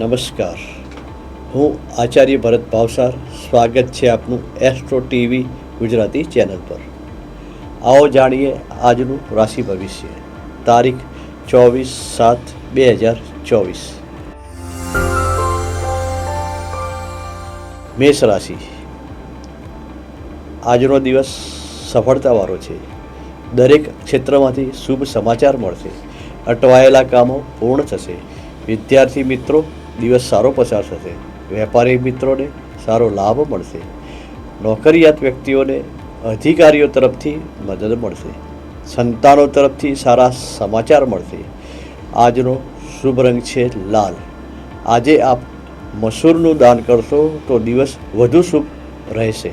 નમસ્કાર. હું આચાર્ય ભરત ભાવસાર, સ્વાગત છે આપનું એસ્ટ્રો ટીવી ગુજરાતી ચેનલ પર. આવો જાણીએ આજનું રાશિ ભવિષ્ય. તારીખ ચોવીસ સાત બે હજાર ચોવીસ. મેષ રાશિ. આજનો દિવસ સફળતાવાળો છે. દરેક ક્ષેત્રમાંથી શુભ સમાચાર મળશે. અટવાયેલા કામો પૂર્ણ થશે. વિદ્યાર્થી મિત્રો દિવસ સારો પસાર થશે. વેપારી મિત્રોને સારો લાભ મળશે. નોકરિયાત વ્યક્તિઓને અધિકારીઓ તરફથી મદદ મળશે. સંતાનો તરફથી સારા સમાચાર મળશે. આજનો શુભ રંગ છે લાલ. આજે આપ મસૂરનું દાન કરશો તો દિવસ વધુ શુભ રહેશે.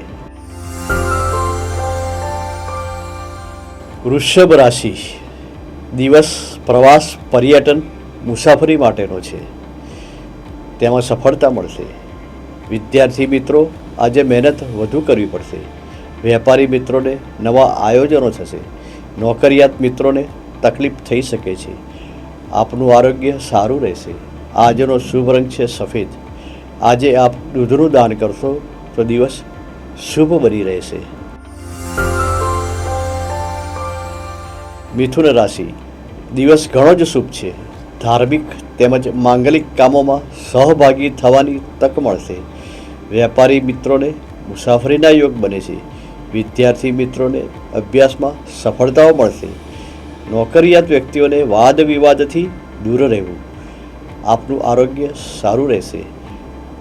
વૃષભ રાશિ. દિવસ પ્રવાસ, પર્યટન, મુસાફરી માટેનો છે. તેમાં સફળતા મળશે. વિદ્યાર્થી મિત્રો, આજે મહેનત વધુ કરવી પડશે. વેપારી મિત્રોને નવા આયોજનો થશે. નોકરિયાત મિત્રોને તકલીફ થઈ શકે છે. આપનું આરોગ્ય સારું રહેશે. આજનો શુભ રંગ છે સફેદ. આજે આપ દૂધનું દાન કરશો તો દિવસ શુભ બની રહેશે. મિથુન રાશિ. દિવસ ઘણો જ શુભ છે. ધાર્મિક તેમજ માંગલિક કામોમાં સહભાગી થવાની તક મળશે. વેપારી મિત્રોને મુસાફરીના યોગ બને છે. વિદ્યાર્થી મિત્રોને અભ્યાસમાં સફળતાઓ મળશે. નોકરિયાત વ્યક્તિઓને વાદ વિવાદથી દૂર રહેવું. આપનું આરોગ્ય સારું રહેશે.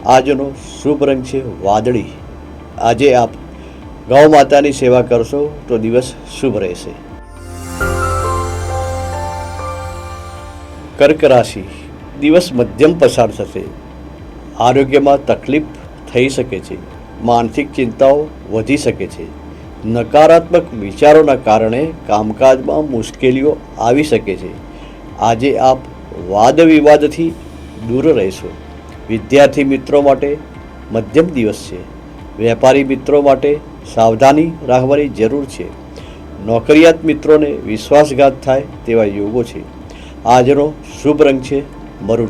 આજનો શુભ રંગ છે વાદળી. આજે આપ ગૌ માતાની સેવા કરશો તો દિવસ શુભ રહેશે. કર્ક રાશિ. દિવસ મધ્યમ પસાર થશે. આરોગ્યમાં તકલીફ થઈ શકે છે. માનસિક ચિંતાઓ વધી શકે છે. નકારાત્મક વિચારોના કારણે કામકાજમાં મુશ્કેલીઓ આવી શકે છે. આજે આપ વાદ વિવાદથી દૂર રહેશો. વિદ્યાર્થી મિત્રો માટે મધ્યમ દિવસ છે. વેપારી મિત્રો માટે સાવધાની રાખવાની જરૂર છે. નોકરિયાત મિત્રોને વિશ્વાસઘાત થાય તેવા યોગો છે. આજનો શુભ રંગ છે મરૂન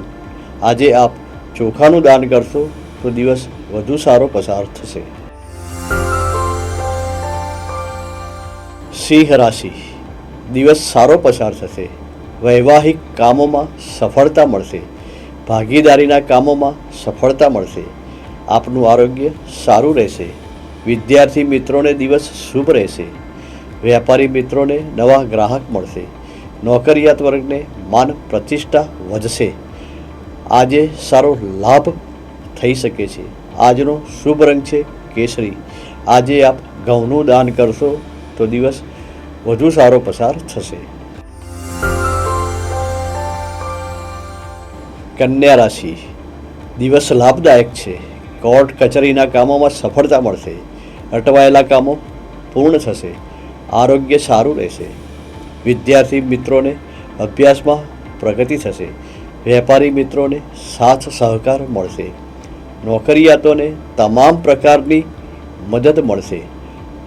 આજે આપ ચોખાનું દાન કરશો તો દિવસ વધુ સારો પસાર થશે. સિંહ રાશિ. દિવસ સારો પસાર થશે. વૈવાહિક કામોમાં સફળતા મળશે. ભાગીદારીના કામોમાં સફળતા મળશે. આપનું આરોગ્ય સારું રહેશે. વિદ્યાર્થી મિત્રોને દિવસ શુભ રહેશે. વેપારી મિત્રોને નવા ગ્રાહક મળશે. નોકરિયાત વર્ગને માન પ્રતિષ્ઠા વધશે. આજે સારો લાભ થઈ શકે છે. આજનો શુભ રંગ છે કેસરી. આજે આપ ઘઉંનું દાન કરશો તો દિવસ વધુ સારો પસાર થશે. કન્યા રાશિ. દિવસ લાભદાયક છે. કોર્ટ કચેરીના કામોમાં સફળતા મળશે. અટવાયેલા કામો પૂર્ણ થશે. આરોગ્ય સારું રહેશે. વિદ્યાર્થી મિત્રોને અભ્યાસમાં પ્રગતિ થશે. વેપારી મિત્રોને સાથ સહકાર મળશે. નોકરિયાતોને તમામ પ્રકારની મદદ મળશે.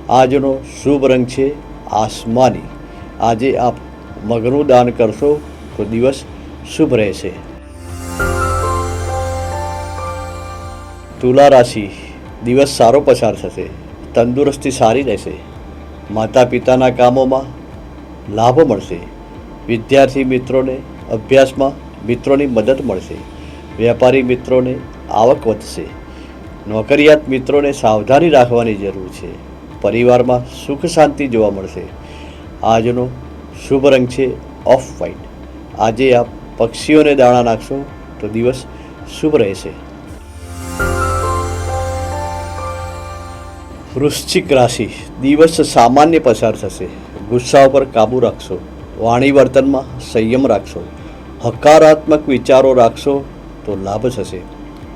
આજનો શુભ રંગ છે આસમાની. આજે આપ મગનું દાન કરશો તો દિવસ શુભ રહેશે. તુલા રાશિ, દિવસ સારો પસાર થશે. તંદુરસ્તી સારી રહેશે. માતા પિતાના કામોમાં લાભ મળશે. વિદ્યાર્થી મિત્રોને અભ્યાસમાં મિત્રોની મદદ મળશે. વેપારી મિત્રોને આવક વધશે. નોકરિયાત મિત્રોને સાવધાની રાખવાની જરૂર છે. પરિવારમાં સુખ શાંતિ જોવા મળશે. આજનો શુભ રંગ છે ઓફ વ્હાઇટ. આજે આપ પક્ષીઓને દાણા નાખશો તો દિવસ શુભ રહેશે. વૃશ્ચિક રાશિ. દિવસ સામાન્ય પસાર થશે. ગુસ્સા ઉપર કાબૂ રાખશો, વાણી વર્તનમાં સંયમ રાખશો, હકારાત્મક વિચારો રાખશો તો લાભ થશે.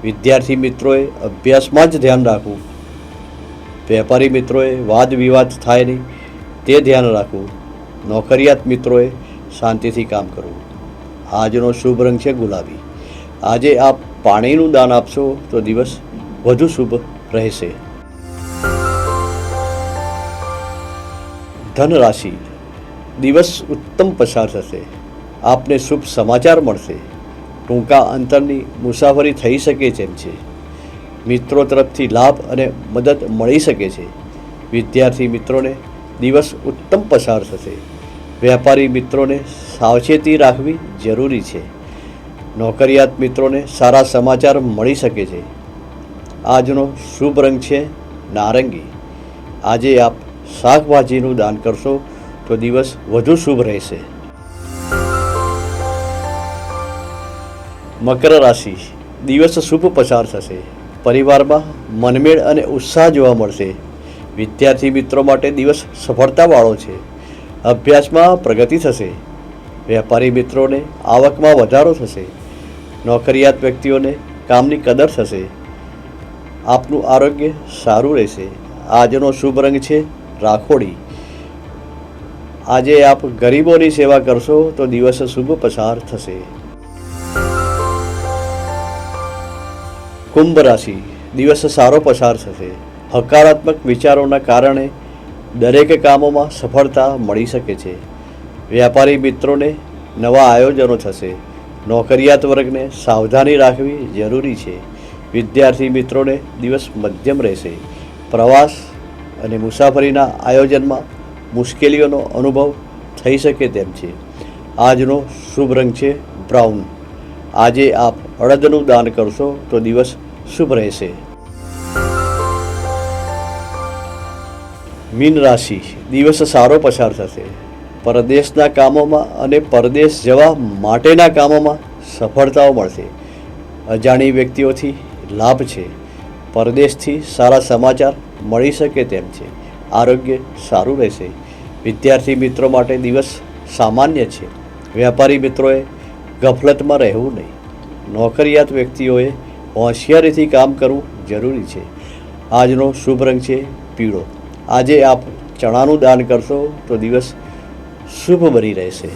વિદ્યાર્થી મિત્રોએ અભ્યાસમાં જ ધ્યાન રાખવું. વેપારી મિત્રોએ વાદ વિવાદ થાય નહીં, તે ધ્યાન રાખવું. નોકરિયાત મિત્રોએ શાંતિથી કામ કરવું. આજનો શુભ રંગ છે ગુલાબી. આજે આપ પાણીનું દાન આપશો તો દિવસ વધુ શુભ રહેશે. ધન રાશિ દિવસ ઉત્તમ પસાર થશે. આપને શુભ સમાચાર મળશે. ટૂંકા અંતરની મુસાફરી થઈ શકે તેમ છે. મિત્રો તરફથી લાભ અને મદદ મળી શકે છે. વિદ્યાર્થી મિત્રોને દિવસ ઉત્તમ પસાર થશે. વેપારી મિત્રોને સાવચેતી રાખવી જરૂરી છે. નોકરિયાત મિત્રોને સારા સમાચાર મળી શકે છે. આજનો શુભ રંગ છે નારંગી. આજે આપ શાકભાજીનું દાન કરશો તો દિવસ વધુ શુભ રહેશે. મકર રાશિ. દિવસ શુભ પસાર થશે. પરિવારમાં મનમેળ અને ઉત્સાહ જોવા મળશે. વિદ્યાર્થી મિત્રો માટે દિવસ સફળતાવાળો છે. અભ્યાસમાં પ્રગતિ થશે. વેપારી મિત્રોને આવકમાં વધારો થશે. નોકરિયાત વ્યક્તિઓને કામની કદર થશે. આપનું આરોગ્ય સારું રહેશે. આજનો શુભ રંગ છે રાખોડી. આજે આપ ગરીબોની સેવા કરશો તો દિવસ શુભ પસાર થશે. કુંભ રાશિ, દિવસ સારો પસાર થશે. હકારાત્મક વિચારોના કારણે દરેક કામોમાં સફળતા મળી શકે છે. વ્યાપારી મિત્રોને નવા આયોજનો થશે. નોકરિયાત વર્ગને સાવધાની રાખવી જરૂરી છે. વિદ્યાર્થી મિત્રોને દિવસ મધ્યમ રહેશે. પ્રવાસ અને મુસાફરીના આયોજનમાં મુશ્કેલીઓનો અનુભવ થઈ શકે તેમ છે. આજનો શુભ રંગ છે બ્રાઉન. આજે આપ અડદનું દાન કરશો તો દિવસ શુભ રહેશે. મીન રાશિ, દિવસ સારો પસાર થશે. પરદેશના કામોમાં અને પરદેશ જવા માટેના કામોમાં સફળતાઓ મળશે. અજાણી વ્યક્તિઓથી લાભ છે. પરદેશથી સારા સમાચાર મળી શકે તેમ છે. આરોગ્ય સારું રહેશે. વિદ્યાર્થી મિત્રો માટે દિવસ સામાન્ય છે. વેપારી મિત્રોએ ગફલતમાં રહેવું નહીં. નોકરિયાત વ્યક્તિઓએ હોશિયારીથી કામ કરવું જરૂરી છે. આજનો શુભ રંગ છે પીળો. આજે આપ ચણાનું દાન કરશો તો દિવસ શુભ બની રહેશે.